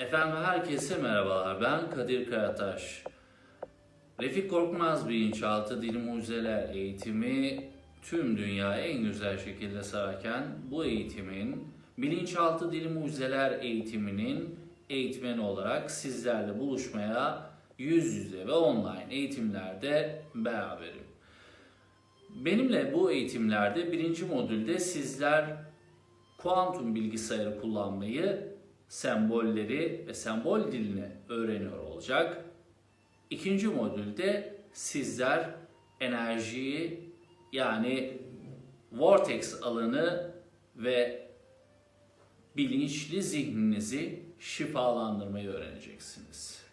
Efendim herkese merhabalar. Ben Kadir Karataş. Refik Korkmaz Bilinçaltı Dil Mucizeler eğitimi tüm dünyayı en güzel şekilde sararken bu eğitimin Bilinçaltı Dil Mucizeler eğitiminin eğitmeni olarak sizlerle buluşmaya yüz yüze ve online eğitimlerde beraberim. Benimle bu eğitimlerde birinci modülde sizler kuantum bilgisayarı kullanmayı, sembolleri ve sembol dilini öğreniyor olacak. İkinci modülde sizler enerjiyi yani vortex alanı ve bilinçli zihninizi şifalandırmayı öğreneceksiniz.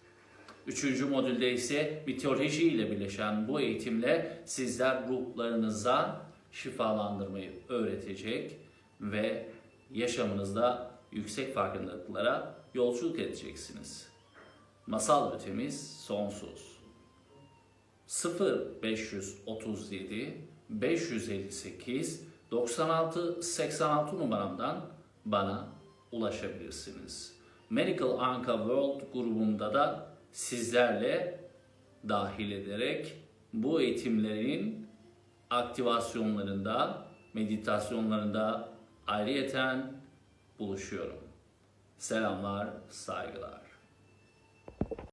Üçüncü modülde ise mitoloji ile birleşen bu eğitimle sizler ruhlarınıza şifalandırmayı öğretecek ve yaşamınızda yüksek farkındalıklara yolculuk edeceksiniz. Masal ötemiz sonsuz. 0537 558 96 86 numaramdan bana ulaşabilirsiniz. Medical Anka World grubunda da sizlerle dahil ederek bu eğitimlerin aktivasyonlarında, meditasyonlarında ayrıyeten buluşuyorum. Selamlar, saygılar.